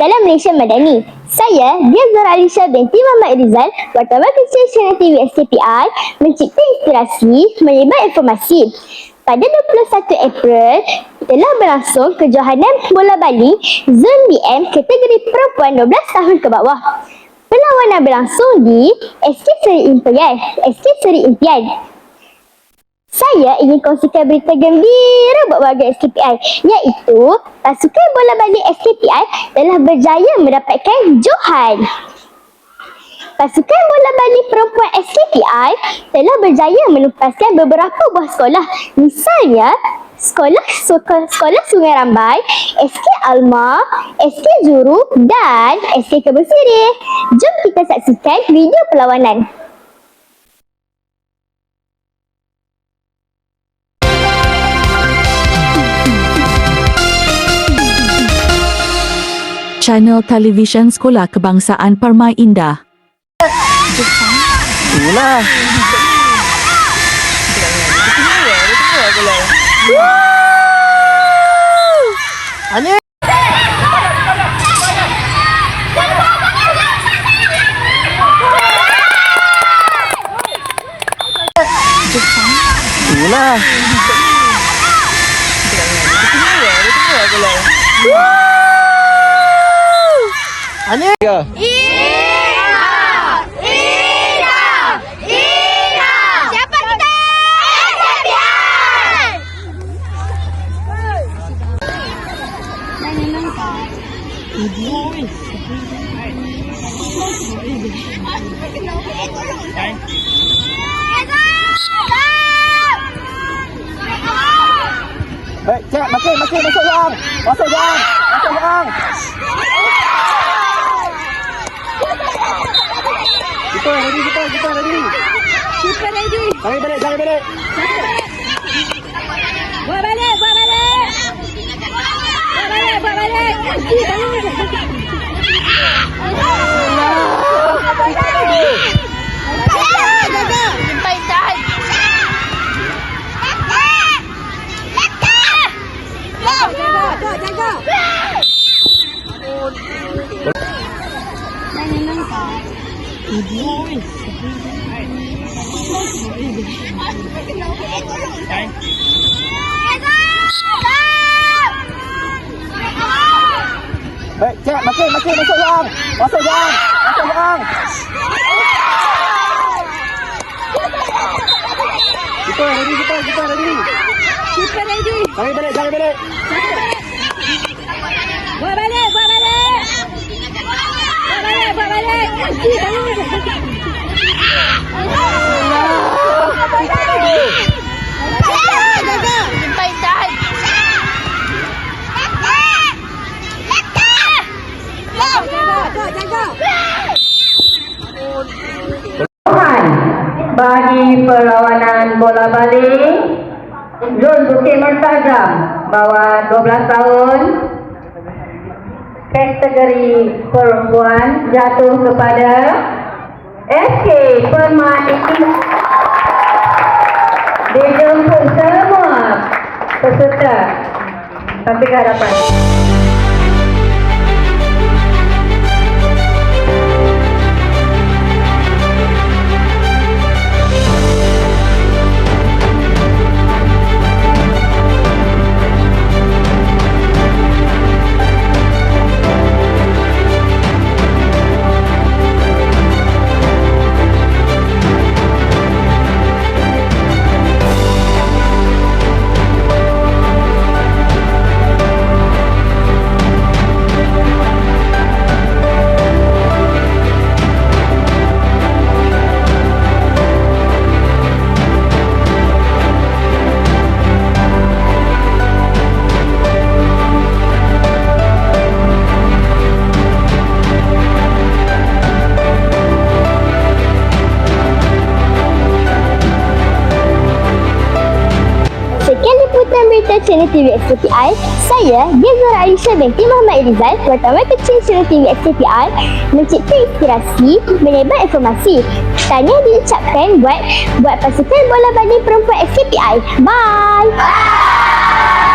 Salam Malaysia Madani. Saya, Dia Zahra Alisha binti Muhammad Rizal, wartawan kecil Channel TV SCPI, mencipta inspirasi, menyebar informasi. Pada 21 April, telah berlangsung kejohanan bola Bali Zon BM kategori perempuan 12 tahun ke bawah. Perlawanan berlangsung di SK Seri Impian, SK Seri Impian. Saya ingin kongsikan berita gembira buat warga SKPI iaitu pasukan bola balik SKPI telah berjaya mendapatkan johan. Pasukan bola balik perempuan SKPI telah berjaya menupaskan beberapa buah sekolah. Misalnya, sekolah sekolah, sekolah Sungai Rambai, SK Alma, SK Juru dan SK Kebesirih. Jom kita saksikan video perlawanan. Channel Televisyen Sekolah Kebangsaan Permai Indah. Itulah. Ani. Ani. Siapa kita? SKPI! Baik, cek, makin, makin, masuk yang. Masuk yang. Masuk yang. Tarik balik, tarik balik. Buat balik, buat balik. Buat balik, buat balik. Nanti balik. Baik, cek, makin, makin, masuk yang. Masuk yang. Masuk yang. Kita ready, kita, kita ready. Kita ready. Tarik balik, tarik balik. Buat balik, buat balik. Buat balik, buat balik. Nanti balik. Bagi perlawanan bola balik Zon Bukit Mertajam bawah 12 tahun. Kategori perempuan jatuh kepada SK Permai dijemput semua peserta sampai ke hadapan. Channel TV SCPI. Saya, Zahra Alisha binti Muhammad Rizal, wartawan kecil Channel TV SCPI, mencipta inspirasi, menyebar informasi. Tanya diucapkan buat buat pasukan bola bali perempuan SCPI. Bye!